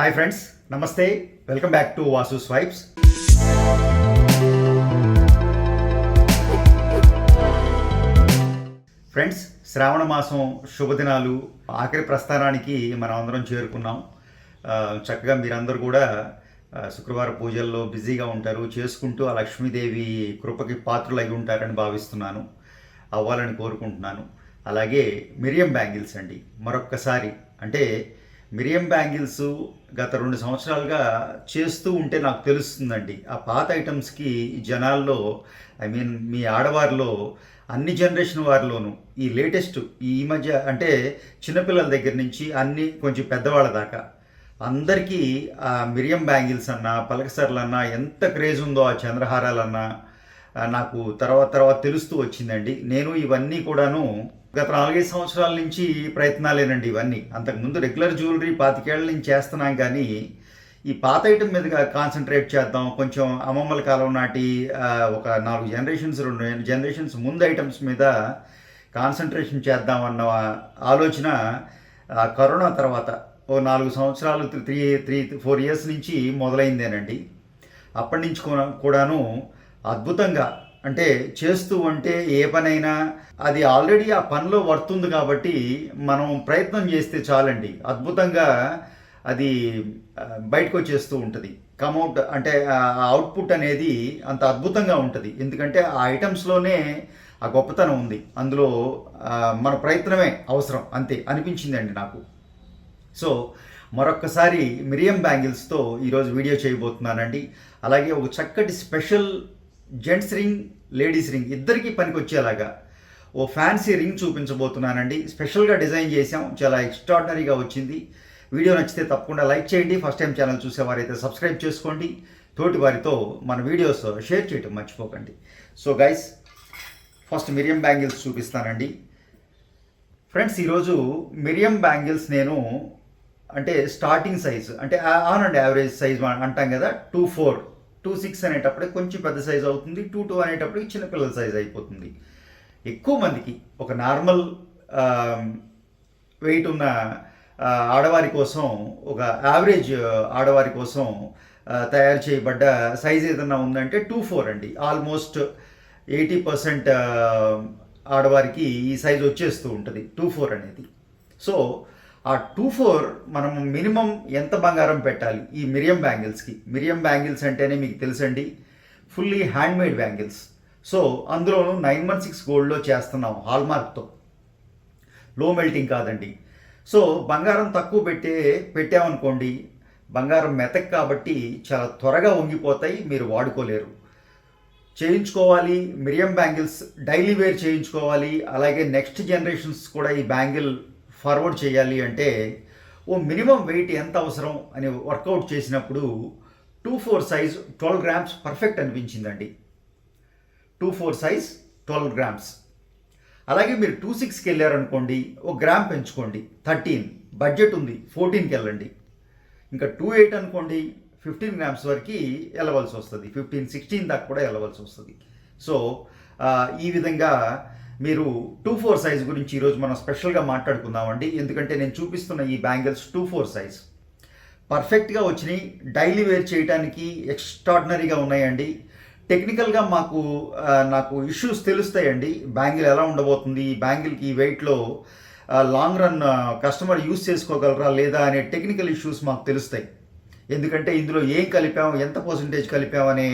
Hi friends నమస్తే. Welcome back to Vasu swipes friends శ్రావణ మాసం శుభదినాలు ఆఖరి ప్రస్థానానికి మనం అందరం చేరుకున్నాం. చక్కగా మీరందరూ కూడా శుక్రవార పూజల్లో బిజీగా ఉంటారు చేసుకుంటూ ఆ లక్ష్మీదేవి కృపకి పాత్రలు అయి ఉంటారని భావిస్తున్నాను అవ్వాలని కోరుకుంటున్నాను. అలాగే మిరియం బ్యాంగిల్స్ అండి మరొక్కసారి అంటే మిరియం బ్యాంగిల్స్ గత రెండు సంవత్సరాలుగా చేస్తూ ఉంటే నాకు తెలుస్తుందండి. ఆ పాత ఐటమ్స్కి జనాల్లో ఐ మీన్ మీ ఆడవారిలో అన్ని జనరేషన్ వారిలోనూ ఈ లేటెస్ట్ ఈ మధ్య అంటే చిన్నపిల్లల దగ్గర నుంచి అన్ని కొంచెం పెద్దవాళ్ళ దాకా అందరికీ ఆ మిరియం బ్యాంగిల్స్ అన్నా పలకసర్లు అన్నా ఎంత క్రేజ్ ఉందో ఆ చంద్రహారాలన్నా నాకు తర్వాత తర్వాత తెలుస్తూ వచ్చిందండి. నేను ఇవన్నీ కూడాను గత నాలుగైదు సంవత్సరాల నుంచి ప్రయత్నాలేనండి ఇవన్నీ. అంతకుముందు రెగ్యులర్ జ్యువెలరీ పాతికేళ్ళ నుంచి చేస్తున్నాం కానీ ఈ పాత ఐటమ్ మీదుగా కాన్సన్ట్రేట్ చేద్దాం కొంచెం అమ్మమ్మల కాలం నాటి ఒక నాలుగు జనరేషన్స్ రెండు జనరేషన్స్ ముందు ఐటమ్స్ మీద కాన్సన్ట్రేషన్ చేద్దాం అన్న ఆలోచన కరోనా తర్వాత ఓ నాలుగు సంవత్సరాలు త్రీ త్రీ ఫోర్ ఇయర్స్ నుంచి మొదలైందేనండి. అప్పటి నుంచి కూడాను అద్భుతంగా. అంటే చేస్తూ ఉంటే ఏ పనైనా అది ఆల్రెడీ ఆ పనిలో వర్తుంది కాబట్టి మనం ప్రయత్నం చేస్తే చాలండి. అద్భుతంగా అది బయటకు వచ్చేస్తూ ఉంటుంది. కమౌట్ అంటే అవుట్పుట్ అనేది అంత అద్భుతంగా ఉంటుంది. ఎందుకంటే ఆ ఐటమ్స్లోనే ఆ గొప్పతనం ఉంది. అందులో మన ప్రయత్నమే అవసరం. అంతే అనిపించిందండి నాకు. సో మరొక్కసారి మిరియం బ్యాంగిల్స్తో ఈరోజు వీడియో చేయబోతున్నానండి. అలాగే ఒక చక్కటి special gents ring ladies ring ఇద్దరికీ పనికొచ్చేలాగా ఓ ఫ్యాన్సీ రింగ్ చూపించబోతున్నానండి. స్పెషల్గా డిజైన్ చేసాం చాలా ఎక్స్ట్రాడినరీగా వచ్చింది. వీడియో నచ్చితే తప్పకుండా లైక్ చేయండి. ఫస్ట్ టైం ఛానల్ చూసేవారైతే సబ్స్క్రైబ్ చేసుకోండి. తోటి వారితో మన వీడియోస్ షేర్ చేయటం మర్చిపోకండి. సో గైస్ ఫస్ట్ మిరియం బ్యాంగిల్స్ చూపిస్తానండి. ఫ్రెండ్స్ ఈరోజు మిరియం బ్యాంగిల్స్ నేను అంటే స్టార్టింగ్ సైజ్ అంటే ఆన్ అండ్ యావరేజ్ సైజ్ అంటాం కదా టూ ఫోర్. టూ సిక్స్ అనేటప్పటికి కొంచెం పెద్ద సైజ్ అవుతుంది టూ టూ అనేటప్పటికి చిన్నపిల్లల సైజ్ అయిపోతుంది. ఎక్కువ మందికి ఒక నార్మల్ వెయిట్ ఉన్న ఆడవారి కోసం ఒక యావరేజ్ ఆడవారి కోసం తయారు చేయబడ్డ సైజ్ ఏదన్నా ఉందంటే టూ ఫోర్ అండి. ఆల్మోస్ట్ ఎయిటీ పర్సెంట్ ఆడవారికి ఈ సైజ్ వచ్చేస్తూ ఉంటుంది టూ ఫోర్ అనేది. సో ఆ టూ ఫోర్ మనము మినిమం ఎంత బంగారం పెట్టాలి? ఈ మిరియం బ్యాంగిల్స్కి మిరియం బ్యాంగిల్స్ అంటేనే మీకు తెలుసండి ఫుల్లీ హ్యాండ్మేడ్ బ్యాంగిల్స్. సో అందులోనూ నైన్ వన్ సిక్స్ గోల్డ్లో చేస్తున్నాం హాల్మార్క్తో. లో మెల్టింగ్ కాదండి. సో బంగారం తక్కువ పెట్టే పెట్టామనుకోండి బంగారం మెతక్ కాబట్టి చాలా త్వరగా వంగిపోతాయి మీరు వాడుకోలేరు. చేయించుకోవాలి మిరియం బ్యాంగిల్స్ డైలీ వేర్ చేయించుకోవాలి అలాగే నెక్స్ట్ జనరేషన్స్ కూడా ఈ బ్యాంగిల్ ఫార్వర్డ్ చేయాలి అంటే ఓ మినిమం వెయిట్ ఎంత అవసరం అని వర్కౌట్ చేసినప్పుడు two four size twelve grams perfect అనిపించిందండి. Two four size twelve grams. అలాగే మీరు టూ సిక్స్కి వెళ్ళారనుకోండి ఒక గ్రామ్ పెంచుకోండి. థర్టీన్. బడ్జెట్ ఉంది ఫోర్టీన్కి వెళ్ళండి. ఇంకా టూ ఎయిట్ అనుకోండి ఫిఫ్టీన్ గ్రామ్స్ వరకు వెళ్ళవలసి వస్తుంది. ఫిఫ్టీన్ సిక్స్టీన్ దాకా కూడా వెళ్ళవలసి వస్తుంది. సో ఈ విధంగా మీరు టూ ఫోర్ సైజ్ గురించి ఈరోజు మనం స్పెషల్గా మాట్లాడుకుందామండి. ఎందుకంటే నేను చూపిస్తున్న ఈ బ్యాంగిల్స్ టూ ఫోర్ సైజ్. పర్ఫెక్ట్గా వచ్చినాయి. డైలీ వేర్ చేయడానికి ఎక్స్ట్రాడినరీగా ఉన్నాయండి. టెక్నికల్గా మాకు నాకు ఇష్యూస్ తెలుస్తాయండి. బ్యాంగిల్ ఎలా ఉండబోతుంది? ఈ బ్యాంగిల్కి ఈ వెయిట్లో లాంగ్ రన్ కస్టమర్ యూస్ చేసుకోగలరా లేదా అనే టెక్నికల్ ఇష్యూస్ మాకు తెలుస్తాయి. ఎందుకంటే ఇందులో ఏం కలిపాము ఎంత పర్సంటేజ్ కలిపామనే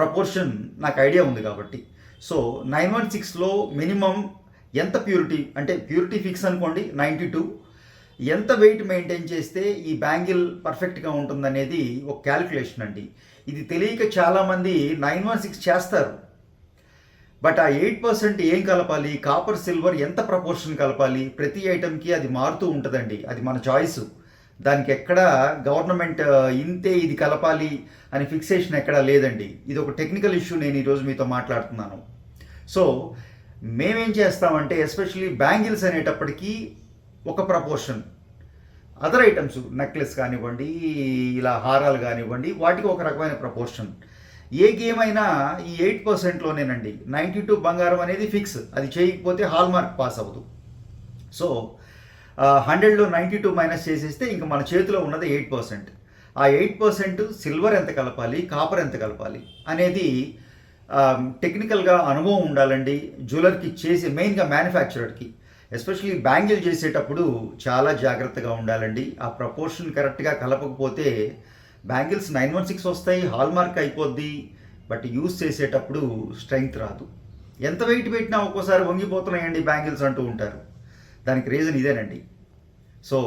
ప్రపోర్షన్ నాకు ఐడియా ఉంది కాబట్టి. సో నైన్ వన్ సిక్స్లో మినిమం ఎంత ప్యూరిటీ అంటే ప్యూరిటీ ఫిక్స్ అనుకోండి నైంటీ టూ. ఎంత వెయిట్ మెయింటైన్ చేస్తే ఈ బ్యాంగిల్ పర్ఫెక్ట్గా ఉంటుందనేది ఒక క్యాలిక్యులేషన్ అండి. ఇది తెలియక చాలామంది నైన్ వన్ సిక్స్ చేస్తారు. బట్ ఆ ఎయిట్ పర్సెంట్ ఏం కలపాలి? కాపర్ సిల్వర్ ఎంత ప్రపోర్షన్ కలపాలి? ప్రతి ఐటెంకి అది మారుతూ ఉంటుందండి. అది మన చాయిస్. దానికి ఎక్కడ గవర్నమెంట్ ఇంతే ఇది కలపాలి అని ఫిక్సేషన్ ఎక్కడా లేదండి. ఇది ఒక టెక్నికల్ ఇష్యూ నేను ఈరోజు మీతో మాట్లాడుతున్నాను. సో మేమేం చేస్తామంటే ఎస్పెషలీ బ్యాంగిల్స్ అనేటప్పటికీ ఒక ప్రపోర్షన్. అదర్ ఐటమ్స్ నెక్లెస్ కానివ్వండి ఇలా హారాలు కానివ్వండి వాటికి ఒక రకమైన ప్రపోర్షన్. ఏ గేమ్ అయినా ఈ ఎయిట్ పర్సెంట్లోనేనండి. నైంటీ టూ బంగారం అనేది ఫిక్స్. అది చేయకపోతే హాల్ మార్క్ పాస్ అవ్వదు. సో హండ్రెడ్లో నైంటీ టూ మైనస్ చేసేస్తే ఇంకా మన చేతిలో ఉన్నది ఎయిట్ పర్సెంట్. ఆ ఎయిట్ పర్సెంట్ సిల్వర్ ఎంత కలపాలి కాపర్ ఎంత కలపాలి అనేది Um, టెక్నికల్గా అనుభవం ఉండాలండి. జ్యువెలర్కి చేసే మెయిన్గా మ్యానుఫ్యాక్చరర్కి ఎస్పెషల్లీ బ్యాంగిల్ చేసేటప్పుడు చాలా జాగ్రత్తగా ఉండాలండి. ఆ ప్రపోర్షన్ కరెక్ట్గా కలపకపోతే బ్యాంగిల్స్ నైన్ వన్ సిక్స్ వస్తాయి హాల్ మార్క్ అయిపోద్ది. బట్ యూస్ చేసేటప్పుడు స్ట్రెంగ్త్ రాదు. ఎంత వెయిట్ పెట్టినా ఒక్కోసారి వంగిపోతున్నాయండి బ్యాంగిల్స్ అంటూ ఉంటారు. దానికి రీజన్ ఇదేనండి. సో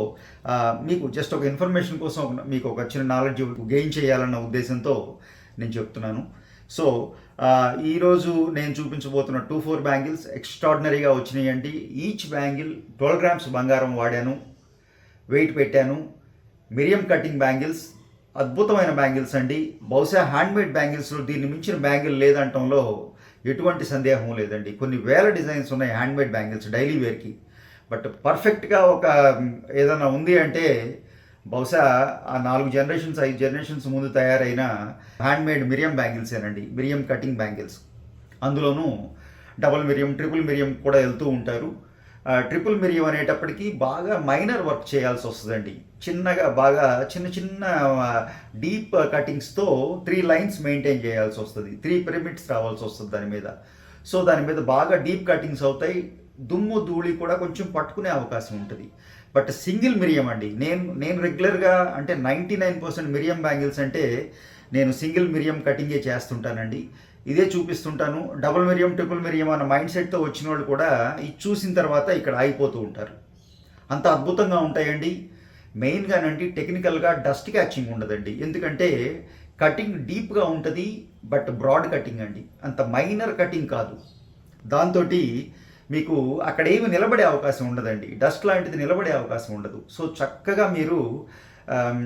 uh, మీకు జస్ట్ ఒక ఇన్ఫర్మేషన్ కోసం మీకు ఒక చిన్న నాలెడ్జ్ గెయిన్ చేయాలన్న ఉద్దేశంతో నేను చెప్తున్నాను. సో ఈరోజు నేను చూపించబోతున్న టూ ఫోర్ బ్యాంగిల్స్ ఎక్స్ట్రాడినరీగా వచ్చినాయండి. ఈచ్ బ్యాంగిల్ ట్వెల్వ్ గ్రామ్స్ బంగారం వాడాను వెయిట్ పెట్టాను. మిరియం కటింగ్ బ్యాంగిల్స్ అద్భుతమైన బ్యాంగిల్స్ అండి. బహుశా హ్యాండ్మేడ్ బ్యాంగిల్స్లో దీన్ని మించిన బ్యాంగిల్ లేదంటంలో ఎటువంటి సందేహం లేదండి. కొన్ని వేల డిజైన్స్ ఉన్నాయి హ్యాండ్మేడ్ బ్యాంగిల్స్ డైలీ వేర్కి. బట్ పర్ఫెక్ట్గా ఒక ఏదైనా ఉంది అంటే బహుశా ఆ నాలుగు జనరేషన్స్ ఐదు జనరేషన్స్ ముందు తయారైన హ్యాండ్మేడ్ మిరియం బ్యాంగిల్సేనండి మిరియం కటింగ్ బ్యాంగిల్స్. అందులోనూ డబుల్ మిరియం ట్రిపుల్ మిరియం కూడా వెళ్తూ ఉంటారు. ట్రిపుల్ మిరియం అనేటప్పటికీ బాగా మైనర్ వర్క్ చేయాల్సి వస్తుందండి. చిన్నగా బాగా చిన్న చిన్న డీప్ కటింగ్స్తో త్రీ లైన్స్ మెయింటైన్ చేయాల్సి వస్తుంది. త్రీ పిరమిడ్స్ రావాల్సి వస్తుంది దాని మీద. సో దాని మీద బాగా డీప్ కటింగ్స్ అవుతాయి. దుమ్ము ధూళి కూడా కొంచెం పట్టుకునే అవకాశం ఉంటుంది. బట్ సింగిల్ మిరియం అండి. నేను నేను రెగ్యులర్గా అంటే నైంటీ నైన్ పర్సెంట్ మిరియం బ్యాంగిల్స్ అంటే నేను సింగిల్ మిరియం కటింగే చేస్తుంటానండి. ఇదే చూపిస్తుంటాను. డబుల్ మిరియం ట్రిపుల్ మిరియం అన్న మైండ్ సెట్తో వచ్చిన వాళ్ళు కూడా ఇది చూసిన తర్వాత ఇక్కడ ఆగిపోతూ ఉంటారు. అంత అద్భుతంగా ఉంటాయండి. మెయిన్గానండి టెక్నికల్గా డస్ట్ క్యాచింగ్ ఉండదండి. ఎందుకంటే కటింగ్ డీప్గా ఉంటుంది బట్ బ్రాడ్ కటింగ్ అండి. అంత మైనర్ కటింగ్ కాదు. దాంతో మీకు అక్కడ ఏమి నిలబడే అవకాశం ఉండదండి. డస్ట్ లాంటిది నిలబడే అవకాశం ఉండదు. సో చక్కగా మీరు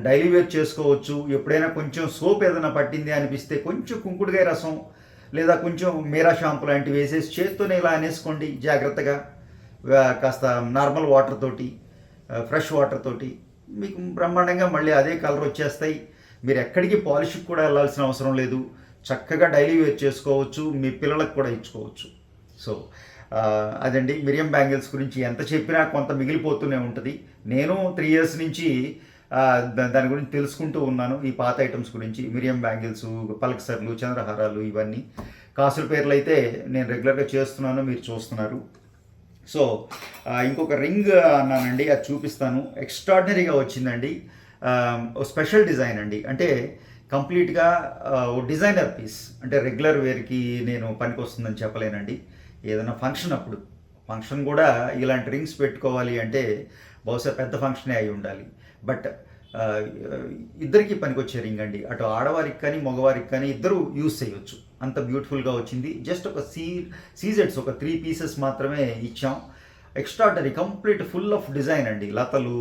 డైలీ వేర్ చేసుకోవచ్చు. ఎప్పుడైనా కొంచెం సోప్ ఏదైనా పట్టింది అనిపిస్తే కొంచెం కుంకుడుకాయ రసం లేదా కొంచెం మీరా షాంపూ లాంటివి వేసేసి చేత్తోనే ఇలా అనేసుకోండి జాగ్రత్తగా. కాస్త నార్మల్ వాటర్ తోటి ఫ్రెష్ వాటర్ తోటి. మీకు బ్రహ్మాండంగా మళ్ళీ అదే కలర్ వచ్చేస్తాయి. మీరు ఎక్కడికి పాలిష్కి కూడా వెళ్ళాల్సిన అవసరం లేదు. చక్కగా డైలీ వేర్ చేసుకోవచ్చు. మీ పిల్లలకు కూడా ఇచ్చుకోవచ్చు. సో అదండి మిరియం బ్యాంగిల్స్ గురించి ఎంత చెప్పినా కొంత మిగిలిపోతూనే ఉంటుంది. నేను త్రీ ఇయర్స్ నుంచి దా- దాని గురించి తెలుసుకుంటూ ఉన్నాను ఈ పాత ఐటమ్స్ గురించి. మిరియం బ్యాంగిల్స్ పలకసర్లు చంద్రహారాలు ఇవన్నీ. కాసుల పేర్లు అయితే నేను రెగ్యులర్గా చేస్తున్నాను మీరు చూస్తున్నారు. సో ఇంకొక రింగ్ అన్నానండి అది చూపిస్తాను. ఎక్స్ట్రాడినరీగా వచ్చిందండి. ఓ స్పెషల్ డిజైన్ అండి. అంటే కంప్లీట్గా ఓ డిజైనర్ పీస్ అంటే రెగ్యులర్ వేర్కి నేను పనికి వస్తుందని చెప్పలేనండి. ఏదైనా ఫంక్షన్ అప్పుడు. ఫంక్షన్ కూడా ఇలాంటి రింగ్స్ పెట్టుకోవాలి అంటే బహుశా పెద్ద ఫంక్షనే అయి ఉండాలి. బట్ ఇద్దరికీ ఇద్దరికి పనికొచ్చే రింగ్ అండి. అటు ఆడవారికి కానీ మగవారికి కానీ ఇద్దరు యూజ్ చేయొచ్చు. అంత బ్యూటిఫుల్గా వచ్చింది. జస్ట్ ఒక సీ సీజెట్స్ ఒక త్రీ పీసెస్ మాత్రమే ఇచ్చాం. Extraordinary complete full of design అండి. లతలు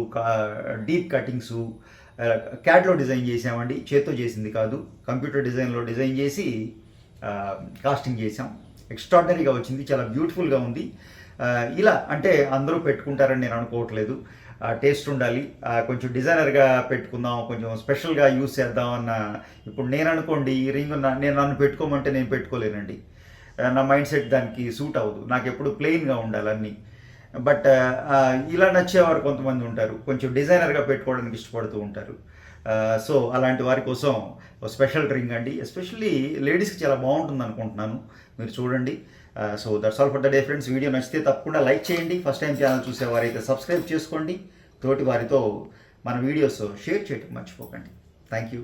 డీప్ కటింగ్స్ క్యాట్లో డిజైన్ చేసామండి చేత్తో చేసింది కాదు. కంప్యూటర్ డిజైన్లో డిజైన్ చేసి కాస్టింగ్ చేసాం ఎక్స్ట్రాడనరీగా వచ్చింది చాలా బ్యూటిఫుల్గా ఉంది. ఇలా అంటే అందరూ పెట్టుకుంటారని నేను అనుకోవట్లేదు. టేస్ట్ ఉండాలి. కొంచెం డిజైనర్గా పెట్టుకుందాం కొంచెం స్పెషల్గా యూస్ చేద్దాం అన్న ఇప్పుడు నేను అనుకోండి ఈ రింగ్ నేను నన్ను పెట్టుకోమంటే నేను పెట్టుకోలేనండి. నా మైండ్ సెట్ దానికి సూట్ అవ్వదు. నాకు ఎప్పుడు ప్లెయిన్గా ఉండాలి అన్నీ. బట్ ఇలా నచ్చేవారు కొంతమంది ఉంటారు. కొంచెం డిజైనర్గా పెట్టుకోవడానికి ఇష్టపడుతూ ఉంటారు. సో అలాంటి వారి కోసం స్పెషల్ డ్రింక్ అండి. ఎస్పెషల్లీ లేడీస్కి చాలా బాగుంటుంది అనుకుంటున్నాను. మీరు చూడండి. So that's all for the day friends. Video నచ్చితే తప్పకుండా లైక్ చేయండి. ఫస్ట్ టైం ఛానల్ చూసేవారైతే సబ్స్క్రైబ్ చేసుకోండి. తోటి వారితో మన వీడియోస్ షేర్ చేయడం మర్చిపోకండి. Thank you